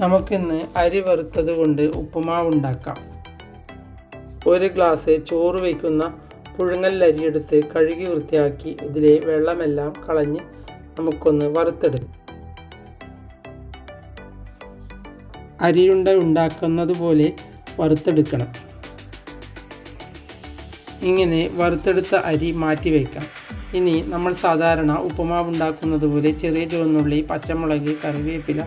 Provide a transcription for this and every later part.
നമുക്കിന്ന് അരി വറുത്തത് കൊണ്ട് ഉപ്പുമാവ് ഉണ്ടാക്കാം. ഒരു ഗ്ലാസ് ചോറ് വയ്ക്കുന്ന പുഴുങ്ങൽ അരി എടുത്ത് കഴുകി വൃത്തിയാക്കി ഇതിലെ വെള്ളമെല്ലാം കളഞ്ഞ് നമുക്കൊന്ന് വറുത്തെടുക്കാം. അരിയുണ്ട ഉണ്ടാക്കുന്നത് പോലെ വറുത്തെടുക്കണം. ഇങ്ങനെ വറുത്തെടുത്ത അരി മാറ്റി വയ്ക്കാം. ഇനി നമ്മൾ സാധാരണ ഉപ്പുമാവ് ഉണ്ടാക്കുന്നത് പോലെ ചെറിയ ചുവന്നുള്ളി പച്ചമുളക് കറിവേപ്പില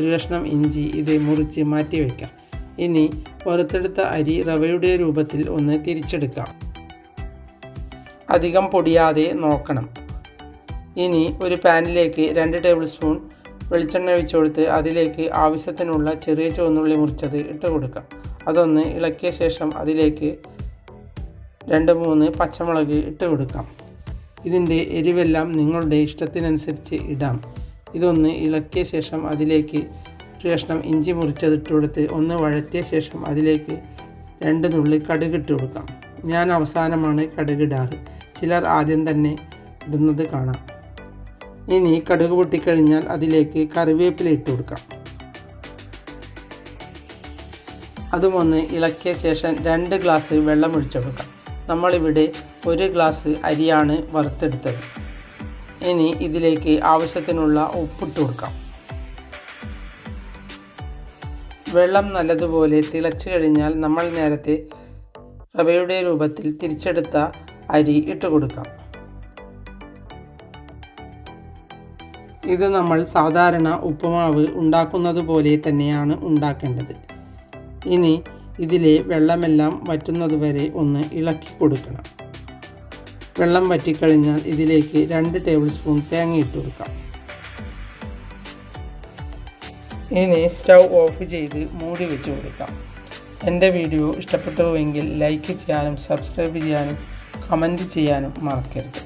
ഒരു കഷ്ണം ഇഞ്ചി ഇത് മുറിച്ച് മാറ്റി വയ്ക്കാം ഇനി വറുത്തെടുത്ത അരി റവയുടെ രൂപത്തിൽ ഒന്ന് തിരിച്ചെടുക്കാം. അധികം പൊടിയാതെ നോക്കണം. ഇനി ഒരു പാനിലേക്ക് രണ്ട് ടേബിൾ സ്പൂൺ വെളിച്ചെണ്ണ ഒഴിച്ചുകൊടുത്ത് അതിലേക്ക് ആവശ്യത്തിനുള്ള ചെറിയ ചുവന്നുള്ളി മുറിച്ചത് ഇട്ട് കൊടുക്കാം. അതൊന്ന് ഇളക്കിയ ശേഷം അതിലേക്ക് രണ്ട് മൂന്ന് പച്ചമുളക് ഇട്ട് കൊടുക്കാം. ഇതിന്റെ എരിവെല്ലാം നിങ്ങളുടെ ഇഷ്ടത്തിനനുസരിച്ച് ഇടാം. ഇതൊന്ന് ഇളക്കിയ ശേഷം അതിലേക്ക് ഒരു കഷ്ണം ഇഞ്ചി മുറിച്ചതിട്ട് കൊടുത്ത് ഒന്ന് വഴറ്റിയ ശേഷം അതിലേക്ക് രണ്ട് നുള്ളി കടുകിട്ട് കൊടുക്കാം. ഞാൻ അവസാനമാണ് കടുകിടാറ് ചിലർ ആദ്യം തന്നെ ഇടുന്നത് കാണാം. ഇനി കടുക് പൊട്ടിക്കഴിഞ്ഞാൽ അതിലേക്ക് കറിവേപ്പില ഇട്ട് കൊടുക്കാം. അതുമൊന്ന് ഇളക്കിയ ശേഷം രണ്ട് ഗ്ലാസ് വെള്ളം ഒഴിച്ചു കൊടുക്കാം. നമ്മളിവിടെ ഒരു ഗ്ലാസ് അരിയാണ് വറുത്തെടുത്തത്. ഇനി ഇതിലേക്ക് ആവശ്യത്തിനുള്ള ഉപ്പിട്ട് കൊടുക്കാം. വെള്ളം നല്ലതുപോലെ തിളച്ചു കഴിഞ്ഞാൽ നമ്മൾ നേരത്തെ റവയുടെ രൂപത്തിൽ തിരിച്ചെടുത്ത അരി ഇട്ട് കൊടുക്കാം. ഇത് നമ്മൾ സാധാരണ ഉപ്പുമാവ് ഉണ്ടാക്കുന്നത് പോലെ തന്നെയാണ് ഉണ്ടാക്കേണ്ടത്. ഇനി ഇതിലെ വെള്ളമെല്ലാം വറ്റുന്നത് വരെ ഒന്ന് ഇളക്കി കൊടുക്കണം. വെള്ളം വറ്റിക്കഴിഞ്ഞാൽ ഇതിലേക്ക് രണ്ട് ടേബിൾ സ്പൂൺ തേങ്ങ ഇട്ട് കൊടുക്കാം. ഇനി സ്റ്റൗ ഓഫ് ചെയ്ത് മൂടി വെച്ച് കൊടുക്കാം. എന്റെ വീഡിയോ ഇഷ്ടപ്പെട്ടുവെങ്കിൽ ലൈക്ക് ചെയ്യാനും സബ്സ്ക്രൈബ് ചെയ്യാനും കമന്റ് ചെയ്യാനും മറക്കരുത്.